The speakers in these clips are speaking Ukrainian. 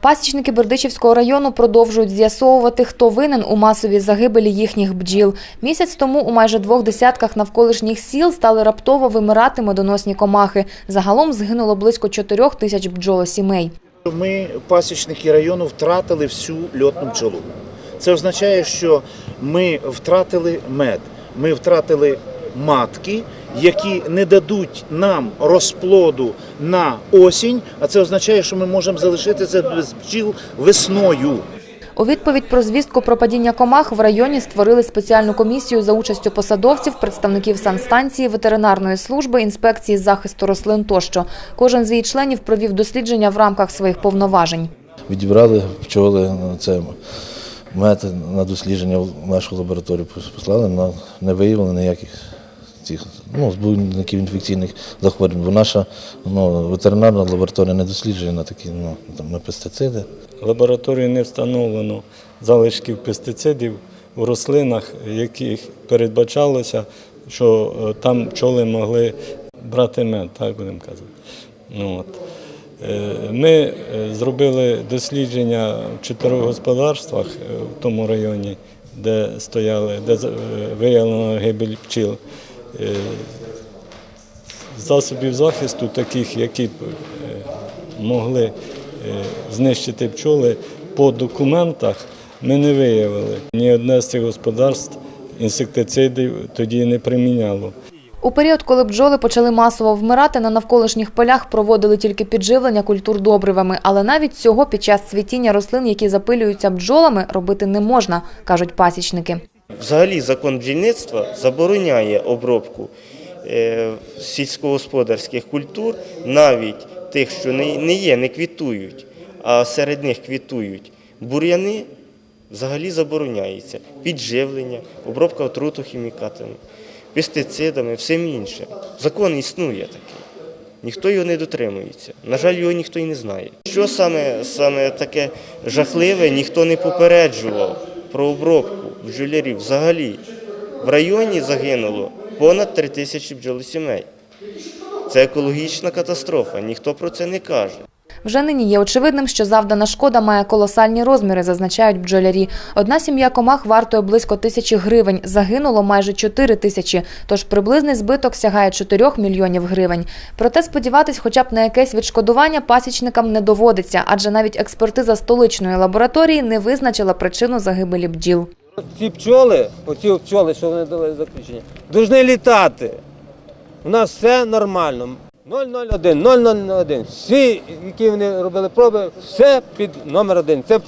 Пасічники Бердичівського району продовжують з'ясовувати, хто винен у масовій загибелі їхніх бджіл. Місяць тому у майже двох десятках навколишніх сіл стали раптово вимирати медоносні комахи. Загалом згинуло близько чотирьох тисяч бджолосімей. Ми, пасічники району, втратили всю льотну пчолу. Це означає, що ми втратили мед, ми втратили матки, які не дадуть нам розплоду на осінь, а це означає, що ми можемо залишитися без бджіл весною. У відповідь про звістку про падіння комах в районі створили спеціальну комісію за участю посадовців, представників санстанції, ветеринарної служби, інспекції захисту рослин тощо. Кожен з її членів провів дослідження в рамках своїх повноважень. Відібрали пчоли на це мед на дослідження в нашу лабораторію послали, але не виявили ніяких цих ну, збудників інфекційних захворювань. Бо наша ну, ветеринарна лабораторія не досліджує на такі ну, там, пестициди. Лабораторією не встановлено залишків пестицидів у рослинах, яких передбачалося, що е, там пчоли могли брати мед, так будемо казати. Ну, от. Е, Ми е, зробили дослідження в чотирьох господарствах в тому районі, де стояли, де виявлено гибель пчіл. Е, Засобів захисту, таких, які б е, могли е, знищити пчоли по документах, ми не виявили. Ні одне з цих господарств інсектицидів тоді не приміняло. У період, коли бджоли почали масово вмирати, на навколишніх полях проводили тільки підживлення культур добривами. Але навіть цього під час цвітіння рослин, які запилюються бджолами, робити не можна, кажуть пасічники. Взагалі закон бджільництва забороняє обробку е, сільськогосподарських культур, навіть тих, що не, є, не квітують, а серед них квітують бур'яни, взагалі забороняється. Підживлення, обробка отрутохімікатами, пестицидами, всім іншим. Закон існує такий. Ніхто його не дотримується. На жаль, його ніхто і не знає. Що саме, саме таке жахливе, ніхто не попереджував про обробку бджолярів. Взагалі в районі загинуло понад 3 тисячі бджолосімей. Це екологічна катастрофа, ніхто про це не каже. Вже нині є очевидним, що завдана шкода має колосальні розміри, зазначають бджолярі. Одна сім'я комах вартує близько тисячі гривень. Загинуло майже чотири тисячі, тож приблизний збиток сягає 4 мільйонів гривень. Проте сподіватись хоча б на якесь відшкодування пасічникам не доводиться, адже навіть експертиза столичної лабораторії не визначила причину загибелі бджіл. Ці пчоли, оці пчоли, що вони дали заключення, повинні літати. У нас все нормально. 001, 001. Всі, які вони робили проби, все під номер один. Це в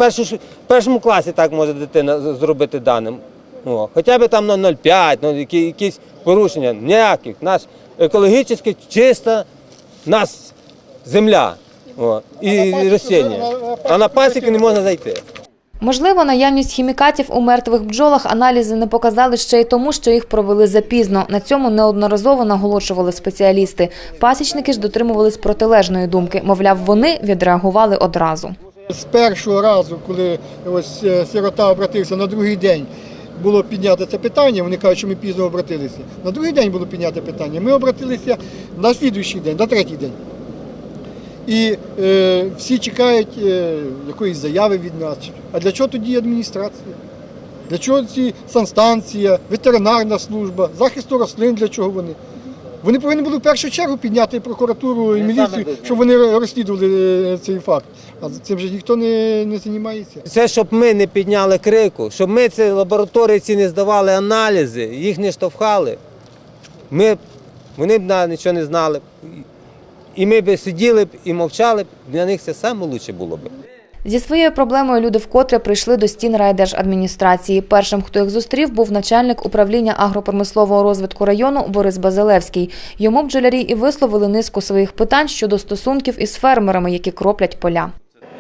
першому класі так може дитина з- зробити даним. О, хоча б там 0,05, ну, які, якісь порушення, ніяких. Наш екологічно чиста нас земля. О, і розсіння. А на пасіки не можна зайти. Можливо, наявність хімікатів у мертвих бджолах аналізи не показали ще й тому, що їх провели запізно. На цьому неодноразово наголошували спеціалісти. Пасічники ж дотримувались протилежної думки. Мовляв, вони відреагували одразу. З першого разу, коли ось е, сирота обратився на другий день, було піднято це питання. Вони кажуть, що ми пізно обратилися. На другий день було піднято питання. Ми обратилися на слідуючий день, на третій день. І е, всі чекають е, якоїсь заяви від нас. А для чого тоді адміністрація? Для чого ці санстанція, ветеринарна служба, захисту рослин, для чого вони? Вони повинні були в першу чергу підняти прокуратуру і міліцію, щоб вони розслідували е, цей факт. А цим же ніхто не, не займається. Це щоб ми не підняли крику, щоб ми ці лабораторії ці не здавали аналізи, їх не штовхали. Ми, вони б на- нічого не знали. І ми б сиділи б і мовчали б, для них це саме краще було б. Зі своєю проблемою люди вкотре прийшли до стін райдержадміністрації. Першим, хто їх зустрів, був начальник управління агропромислового розвитку району Борис Базилевський. Йому бджолярі і висловили низку своїх питань щодо стосунків із фермерами, які кроплять поля.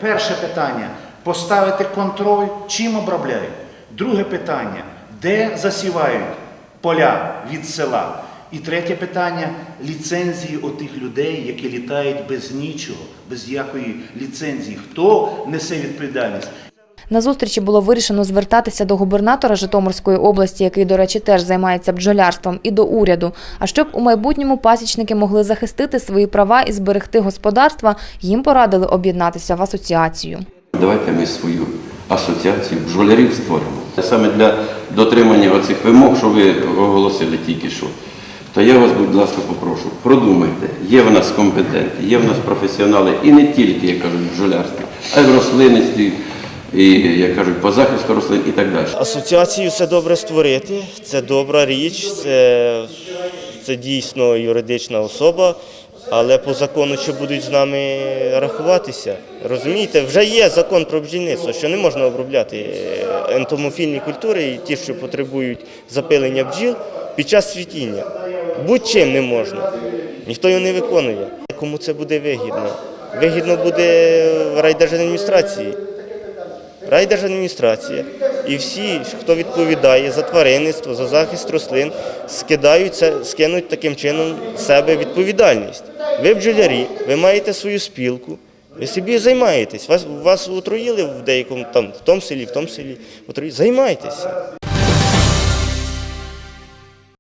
Перше питання поставити контроль, чим обробляють. Друге питання де засівають поля від села. І третє питання ліцензії отих людей, які літають без нічого, без якої ліцензії. Хто несе відповідальність? На зустрічі було вирішено звертатися до губернатора Житомирської області, який, до речі, теж займається бджолярством, і до уряду. А щоб у майбутньому пасічники могли захистити свої права і зберегти господарства, їм порадили об'єднатися в асоціацію. Давайте ми свою асоціацію бджолярів створимо. Саме для дотримання оцих вимог, що ви оголосили тільки що. То я вас, будь ласка, попрошу, продумайте, є в нас компетенти, є в нас професіонали і не тільки, як кажуть, в бджолярстві, а й в рослинництві, і, як кажуть, по захисту рослин і так далі. Асоціацію це добре створити, це добра річ, це, це дійсно юридична особа, але по закону чи будуть з нами рахуватися. Розумієте, вже є закон про бджільництво, що не можна обробляти е, ентомофільні культури і ті, що потребують запилення бджіл під час цвітіння. Будь-чим не можна. Ніхто його не виконує. Кому це буде вигідно? Вигідно буде райдержадміністрації. Райдержадміністрація і всі, хто відповідає за тваринництво, за захист рослин, скидаються, скинуть таким чином себе відповідальність. Ви бджолярі, ви маєте свою спілку, ви собі займаєтесь. Вас, вас отруїли в деякому там, в тому селі, в тому селі. Отруїли. Займайтеся.